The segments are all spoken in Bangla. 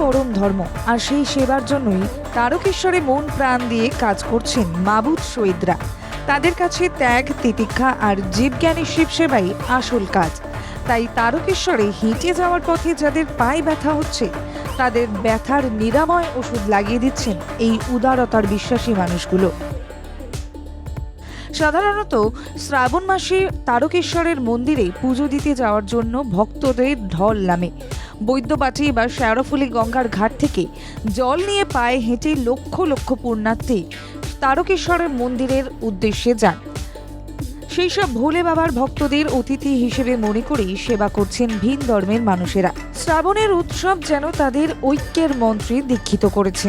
পরম ধর্ম, আর সেই সেবার জন্যই তারকেশ্বরে মন প্রাণ দিয়ে কাজ করছেন মাবুদ শহীদরা। তাদের কাছে ত্যাগ, তিতিক্ষা আর জীবজ্ঞানী শিব সেবাই আসল কাজ। তাই তারকেশ্বরে হেঁটে যাওয়ার পথে যাদের পায়ে ব্যথা হচ্ছে, তাদের ব্যথার নিরাময় ওষুধ লাগিয়ে দিচ্ছেন এই উদারতার বিশ্বাসী মানুষগুলো। সাধারণত শ্রাবণ মাসে তারকেশ্বরের মন্দিরে পুজো দিতে যাওয়ার জন্য ভক্তদের ঢল নামে। বৈদ্যবাটি বা শেয়ারফুলি গঙ্গার ঘাট থেকে জল নিয়ে পায়ে হেঁটে লক্ষ লক্ষ পুণ্যার্থী তারকেশ্বরের মন্দিরের উদ্দেশ্যে যান। সেই সব ভোলে বাবার ভক্তদের অতিথি হিসেবে মনে করেই সেবা করছেন ভিন ধর্মের মানুষেরা। শ্রাবণের উৎসব যেন তাদের ঐক্যের মন্ত্রে দীক্ষিত করেছে।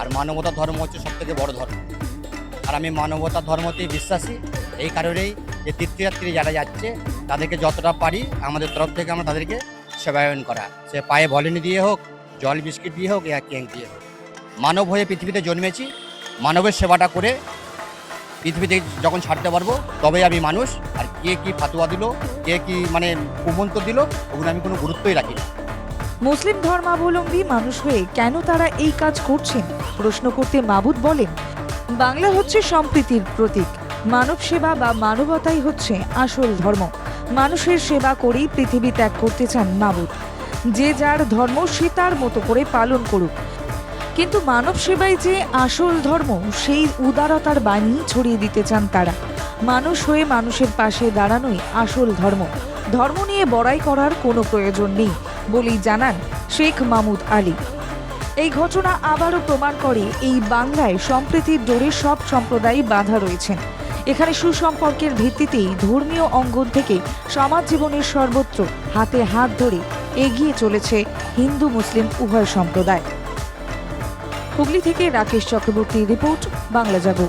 আর মানবতা ধর্ম হচ্ছে সব থেকে বড় ধর্ম। আর আমি মানবতা ধর্মতেই বিশ্বাসী, এই কারণেই যে তীর্থযাত্রী যারা যাচ্ছে তাদেরকে যতটা পারি, আমাদের তরফ থেকে আমরা তাদেরকে সেবায়ন করা। সে পায়ে ভলিনি দিয়ে হোক, জল, বিস্কিট দিয়ে হোক ইয়া কেক দিয়ে হোক। মানব হয়ে পৃথিবীতে জন্মেছি, মানবের সেবাটা করে পৃথিবীতে যখন ছাড়তে পারব, তবেই আমি মানুষ। আর কে কি ফাতুয়া দিল, কে কি মানে কুমন্ত দিল, ওগুলো আমি কোনো গুরুত্বই রাখি না। মুসলিম ধর্মাবলম্বী মানুষ হয়ে কেন তারা এই কাজ করছেন? প্রশ্ন করতে মাবুদ বলেন, বাংলা হচ্ছে সম্প্রীতির প্রতীক। মানব সেবা বা মানবতাই হচ্ছে আসল ধর্ম। মানুষের সেবা করেই পৃথিবী ত্যাগ করতে চান মাবুদ। যে যার ধর্ম সে তার মতো করে পালন করুক। কিন্তু মানব সেবাই যে আসল ধর্ম, সেই উদারতার বাণী ছড়িয়ে দিতে চান তারা। মানুষ হয়ে মানুষের পাশে দাঁড়ানোই আসল ধর্ম। ধর্ম নিয়ে বড়াই করার কোনো প্রয়োজন নেই, বলেই জানান শেখ মামুদ আলী। এই ঘটনা আবারও প্রমাণ করে এই বাংলায় সম্প্রীতির ডোরে সব সম্প্রদায় বাধা রয়েছেন। এখানে সুসম্পর্কের ভিত্তিতেই ধর্মীয় অঙ্গন থেকে সমাজ জীবনের সর্বত্র হাতে হাত ধরে এগিয়ে চলেছে হিন্দু মুসলিম উভয় সম্প্রদায়। হুগলি থেকে রাকেশ চক্রবর্তী রিপোর্ট, বাংলা জাগো